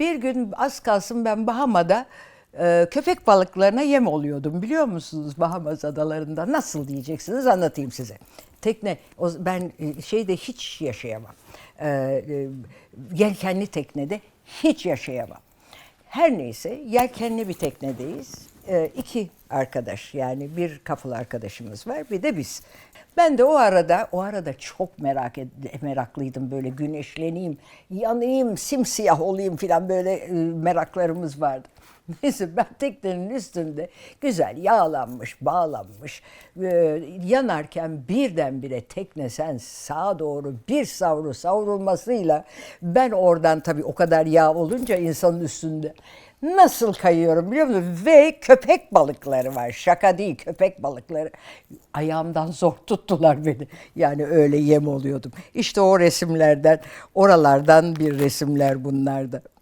Bir gün az kalsın ben Bahama'da e, köpek balıklarına yem oluyordum biliyor musunuz Bahamas adalarında. Nasıl diyeceksiniz anlatayım size. Tekne, o, ben e, şeyde hiç yaşayamam. E, e, yelkenli teknede hiç yaşayamam. Her neyse yelkenli bir teknedeyiz. Ee, iki arkadaş yani bir kafalı arkadaşımız var bir de biz. Ben de o arada o arada çok merak ed- meraklıydım böyle güneşleneyim, yanayım, simsiyah olayım filan böyle e, meraklarımız vardı. Neyse ben teknenin üstünde güzel yağlanmış, bağlanmış, e, yanarken birdenbire tekne sen sağa doğru bir savru savrulmasıyla ben oradan tabii o kadar yağ olunca insanın üstünde nasıl kayıyorum biliyor musun? Ve köpek balıkları var. Şaka değil köpek balıkları. Ayağımdan zor tuttular beni. Yani öyle yem oluyordum. İşte o resimlerden, oralardan bir resimler bunlar da.